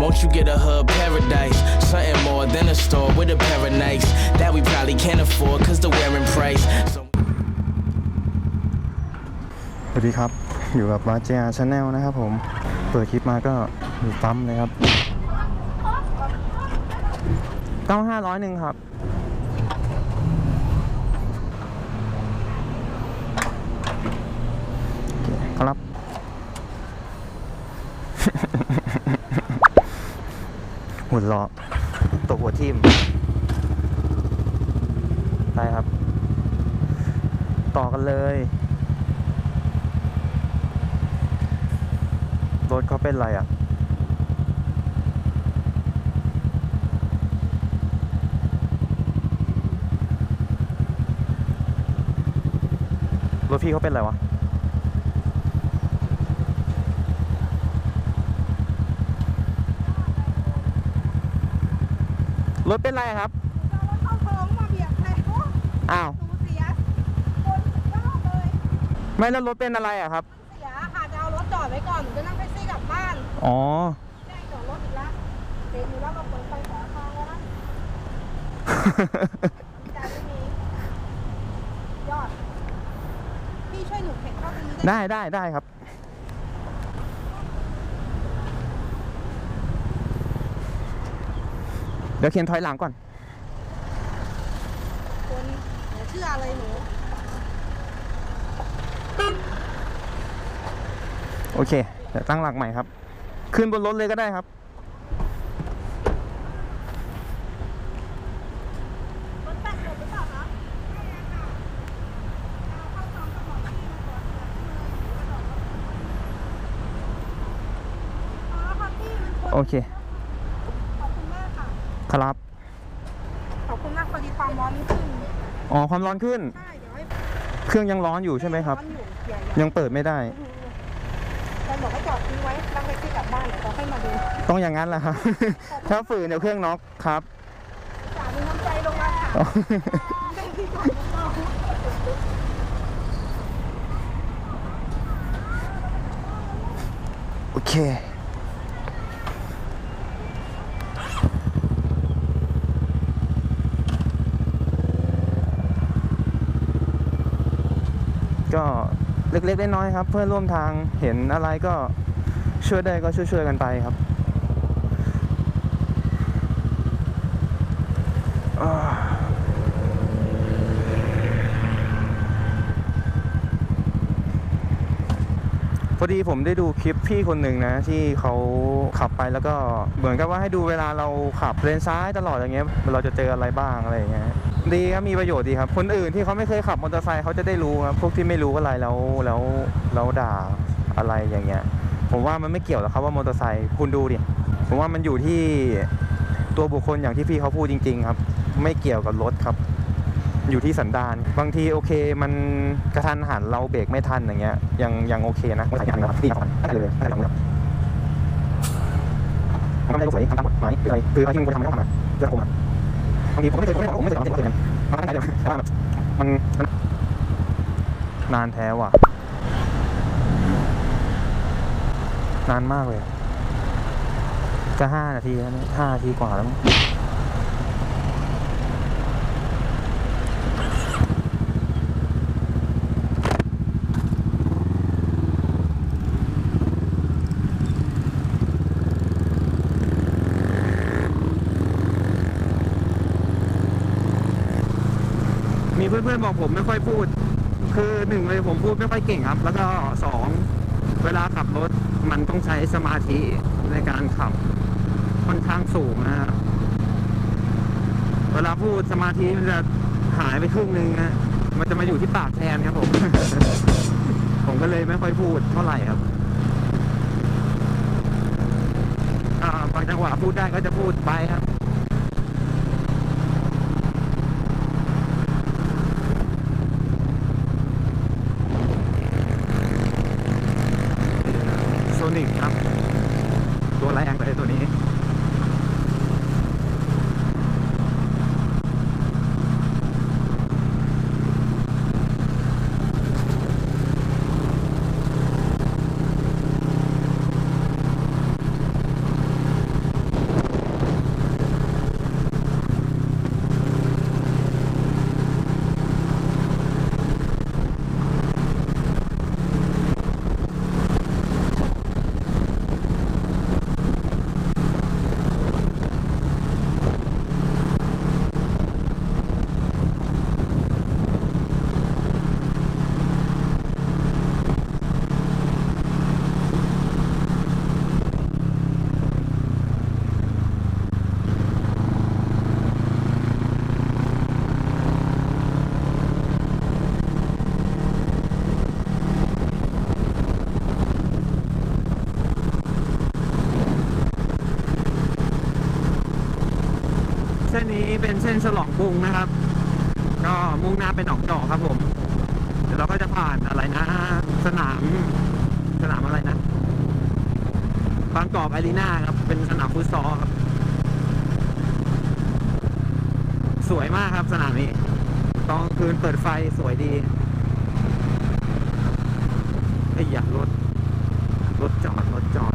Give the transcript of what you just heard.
Won't you get a hub paradise? Something more than a store with a pair of nights that we probably can't afford cause the wearing price. So สวัสดีครับ อยู่กับมาเจียชาแนลนะครับผม เปิดคลิปมาก็อยู่ปั๊มเลยครับ ต้องห้าร้อยหนึ่งครับ หุ่นล้อตกหัวทิ่มได้ครับ ต่อกันเลย รถเขาเป็นไรอะรถพี่เขาเป็นไรวะ รถเป็นไรครับเอาโค้งมาเบียดเลยโอ้อ้าวหนูเสียคนสุดยอดเลยไม่แล้วรถเป็นอะไรอะครับเสียค่ะจะเอารถจอดไว้ก่อนหนูจะนั่งแท็กซี่กลับบ้านอ๋อแจ้งจอดรถอีกแล้วเห็นอยู่แล้วก็เปิดไฟขอทางแล้วนะจ่ายไม่มียอดพี่ช่วยหนูเข็นเข้าตรงนี้ได้ได้ได้ได้ครับ เดี๋ยวเขียนถอยหลังก่อน คนหนูเชื่อเลยหนู โอเคเดี๋ยวตั้งหลักใหม่ครับ ขึ้นบนรถเลยก็ได้ครับ รถแตกหมดหรือเปล่าคะไม่ค่ะเอาเข้าซองกระบอกที่มาก่อนอ๋อค่ะพี่มันชนโอเคขอบคุณมาก ค่ะครับ ขอบคุณมากพอดีความร้อนมันขึ้นอ๋อความร้อนขึ้น ใช่เดี๋ยวให้เครื่องยังร้อนอยู่ใช่ไหมครับ อนอยู่เสียอยังเปิดไม่ได้แฟนบอกให้จอดทิ้งไว้ตั้งแท็กซี่กลับบ้านเดี๋ยวเขาให้มาดูต้องอย่างนั้นแหละครับ ถ้าฝืนเดี๋ยวเครื่องน็อกครับจ่ามีน้ำใจลงมาค่ะให้พี่จอดลงมาโอเค ก็ เล็กๆน้อยๆครับ เพื่อนร่วมทางเห็นอะไรก็ช่วยได้ก็ช่วยๆกันไปครับพอดีผมได้ดูคลิปพี่คนหนึ่งนะ ที่เขาขับไปแล้วก็เหมือนกับว่าให้ดูเวลาเราขับเลนซ้ายตลอดอย่างเงี้ยเราจะเจออะไรบ้างอะไรอย่างเงี้ย ดีครับมีประโยชน์ดีครับ คนอื่นที่เขาไม่เคยขับมอเตอร์ไซค์เขาจะได้รู้ครับพวกที่ไม่รู้อะไรแล้วแล้วแล้วด่าอะไรอย่างเงี้ย ผมว่ามันไม่เกี่ยวหรอกครับว่ามอเตอร์ไซค์คุณดูดิผมว่ามันอยู่ที่ตัวบุคคลอย่างที่พี่เขาพูดจริง ๆ ครับ ไม่เกี่ยวกับรถครับ อยู่ที่สันดานบางทีโอเค มันกระทันหันเราเบรกไม่ทันอย่างเงี้ยยังยังโอเคนะไม่ใช่ยังครับที่ของอะไรเลยอะไรของมันไม่ได้สวยทำตามกฎหมายคืออะไรคือที่มึงควรทำไม่ต้องทำอะเรื่องผมอะางทีผมไม่เคยผมไม่ผมไม่เคยทำเองมันตั้งใจแต่ว่ามันมันนานแท้ว่ะ นานมากเลย จะห้านาทีแล้วนี่ยห้านาทีกว่าแล้ว เพื่อนๆบอกผมไม่ค่อยพูด คือหนึ่งเลยผมพูดไม่ค่อยเก่งครับ แล้วก็สองเวลาขับรถมันต้องใช้สมาธิในการขับค่อนข้างสูงนะครับเวลาพูดสมาธิมันจะหายไปครึ่งหนึงนะมันจะมาอยู่ที่ปากแทนครับผม ผมก็เลยไม่ค่อยพูดเท่าไหร่ครับอ่าบางจังหวะพูดได้ก็จะพูดไปครับ โซนิกครับ ตัวแรงเลยตัวนี้ โเส้ นี้เป็นเส้นฉลองกรุงนะครับ ก็มุ่งหน้าไปหนองจอกครับผม เดี๋ยวเราก็จะผ่านอะไรนะ สนาม สนามอะไรนะ บางกอกอารีนาครับ เป็นสนามฟุตซอลครับ สวยมากครับสนามนี้ตอนคืนเปิดไฟสวยดีไอ้ยอยารถ รถจอด รถจอด